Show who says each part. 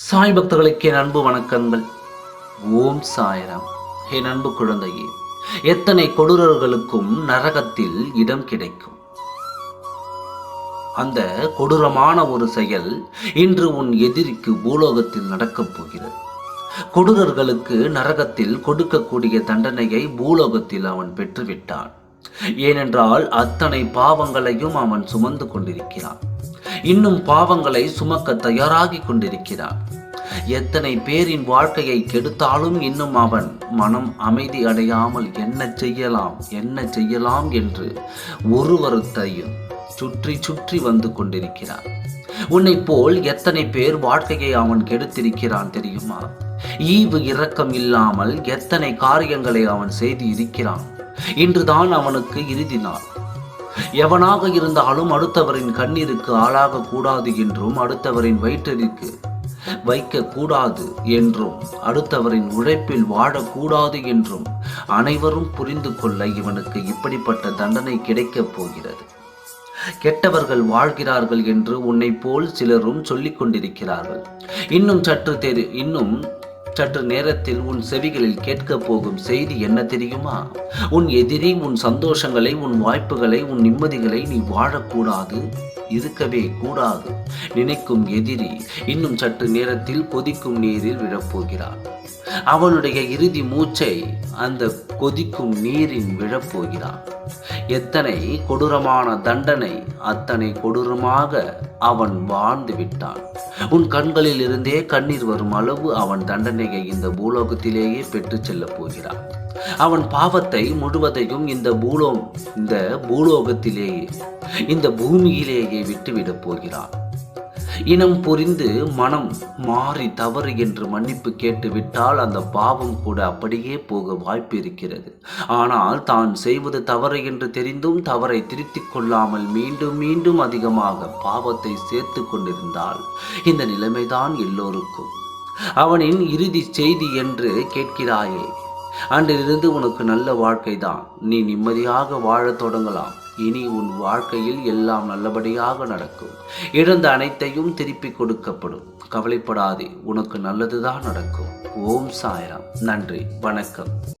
Speaker 1: சாய் பக்தர்களுக்கு என் அன்பு வணக்கங்கள். ஓம் சாயராம். என் அன்பு குழந்தையே எத்தனை கொடூரர்களுக்கும் நரகத்தில் இடம் கிடைக்கும். அந்த கொடூரமான ஒரு செயல் இன்று உன் எதிரிக்கு பூலோகத்தில் நடக்கப் போகிறது. கொடூரர்களுக்கு நரகத்தில் கொடுக்கக்கூடிய தண்டனையை பூலோகத்தில் அவன் பெற்றுவிட்டான். ஏனென்றால் அத்தனை பாவங்களையும் அவன் சுமந்து கொண்டிருக்கிறான். இன்னும் பாவங்களை சுமக்க தயாராகி கொண்டிருக்கிறான். எத்தனை பேரின் வாழ்க்கையை கெடுத்தாலும் இன்னும் அவன் மனம் அமைதி அடையாமல் என்ன செய்யலாம் என்ன செய்யலாம் என்று ஒருவருத்தையும் சுற்றி சுற்றி வந்து கொண்டிருக்கிறான். உன்னை போல் எத்தனை பேர் வாழ்க்கையை அவன் கெடுத்திருக்கிறான் தெரியுமா? ஈவு இரக்கம் இல்லாமல் எத்தனை காரியங்களை அவன் செய்து இருக்கிறான்? இன்றுதான் அவனுக்கு இறுதி நாள். எவனாக இருந்தாலும் அடுத்தவரின் கண்ணீருக்கு ஆளாக கூடாது என்றும் அடுத்தவரின் வயிற்றிற்கு வைக்கக்கூடாது என்றும் அடுத்தவரின் உழைப்பில் வாழக்கூடாது என்றும் அனைவரும் புரிந்து கொள்ள இவனுக்கு இப்படிப்பட்ட தண்டனை கிடைக்கப் போகிறது. கெட்டவர்கள் வாழ்கிறார்கள் என்று உன்னை போல் சிலரும் சொல்லிக் கொண்டிருக்கிறார்கள். இன்னும் சற்று தெரி இன்னும் சற்று நேரத்தில் உன் செவிகளில் கேட்கப் போகும் செய்தி என்ன தெரியுமா? உன் எதிரி உன் சந்தோஷங்களை உன் வாய்ப்புகளை உன் நிம்மதிகளை நீ வாழக்கூடாது. இருக்கவே கூடாது. நினைக்கும் எதிரி இன்னும் சற்று நேரத்தில் கொதிக்கும் நீரில் விழப்போகிறார் அவனுடைய இறுதி மூச்சை அந்த கொதிக்கும் நீரின் விழப்போகிறான். எத்தனை கொடூரமான தண்டனை அத்தனை கொடூரமாக அவன் வாழ்ந்து விட்டான். உன் கண்களில் இருந்தே கண்ணீர் வரும் அளவு அவன் தண்டனையை இந்த பூலோகத்திலேயே பெற்று செல்லப் போகிறான். அவன் பாவத்தை முழுவதையும் இந்த பூலோ இந்த பூலோகத்திலேயே இந்த பூமியிலேயே விட்டுவிடப் போகிறான். இனம் புரிந்து மனம் மாறி தவறு என்று மன்னிப்பு கேட்டுவிட்டால் அந்த பாவம் கூட அப்படியே போக வாய்ப்பு இருக்கிறது ஆனால் தான் செய்வது தவறு என்று தெரிந்தும் தவறை திருத்திக் கொள்ளாமல் மீண்டும் மீண்டும் அதிகமாக பாவத்தை சேர்த்து கொண்டிருந்தால் இந்த நிலைமைதான் எல்லோருக்கும். அவனின் இறுதி செய்தி என்று கேட்கிறாயே அன்றிலிருந்து உனக்கு நல்ல வாழ்க்கைதான். நீ நிம்மதியாக வாழத் தொடங்கலாம். இனி உன் வாழ்க்கையில் எல்லாம் நல்லபடியாக நடக்கும். இழந்த அனைத்தையும் திருப்பி கொடுக்கப்படும். கவலைப்படாதே உனக்கு நல்லதுதான் நடக்கும். ஓம் சாய்ராம். நன்றி வணக்கம்.